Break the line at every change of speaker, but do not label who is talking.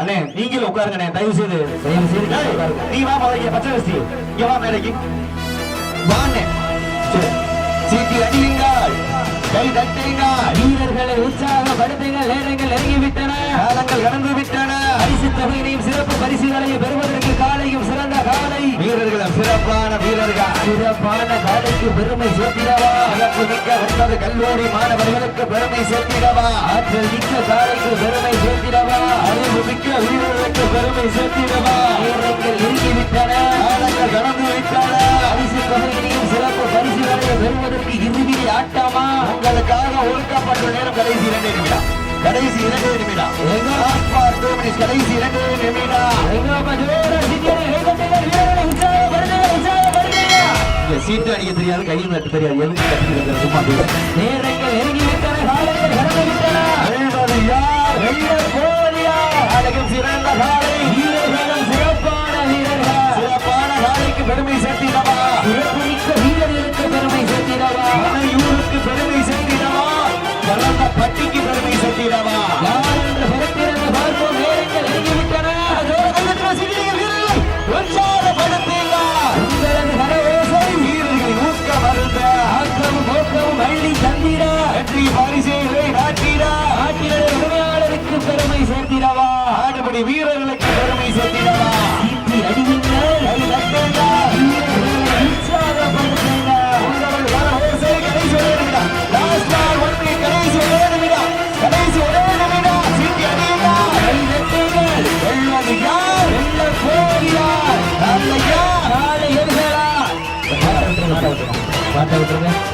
அண்ணே நீங்களும் உட்காருங்கண்ணே தயவு செய்து தயவு செய்து
நீ வா முதல்ல பச்சை வசி இங்க வா மேலைக்கு
வாண்ணே.
சீட்டி அடியுங்கள் கை தட்டுங்கள்.
வீரர்களை உற்சாகப்படுத்துங்கள். நேரங்கள் நெருங்கிவிட்டன.
காலங்கள் கடந்து விட்டன
பரிசு தொகையினையும் சிறப்பு பரிசுகளையும் பெறுவதற்கு காலையும் சிறந்த காலை.
வீரர்கள் சிறப்பான வீரர்கள்.
சிறப்பான காலைக்கு பெருமை சேர்த்திடவா?
சிறப்பு மிக்க ஒன்பது கல்லூரி மாணவர்களுக்கு பெருமை சேர்த்திடவா?
ஆற்றல் மிக்க காலைக்கு பெருமை சேர்த்திடவா?
சேர்த்திடவா
நேரங்கள் நெருங்கிவிட்டன
காலங்கள் கடந்து விட்டன
பரிசு தொகையினையும் சிறப்பு பரிசுகளையும் பெறுவதற்கு இறுதி ஆட்டமா
உங்களுக்காக ஒதுக்கப்பட்ட நேரம் கடைசி இரண்டு நிமிடம் கடைசி இரண்டு நிமிடம் கடைசி இரண்டு நிமிடம் சீட்டு அடிக்க தெரியாது கையில் நட்டு தெரியாது சும்மா பேசு. அனையூருக்கு பெருமை சேர்த்திடவா வளர்ந்த பட்டிக்கு பெருமை சேர்த்திடவா
யார் என்று பிறப்பிறந்து பார்ப்போம். நேரங்கள் நெருங்கிவிட்டன
வீரர்கள்
உங்களது கரவேசை
வீரர்களின் ஊக்க மருந்த
ஆக்கமும் நோக்கமும் அள்ளி தந்திட.
வெற்றி பரிசைகளை நாட்டிட.
நாட்டினுடைய உரிமையாளருக்கு பெருமை சேர்த்திடவா?
ஆடுபடி வீரர்களுக்கு பெருமை சேர்த்திடவா?
பாட்டை விட்டுருங்க.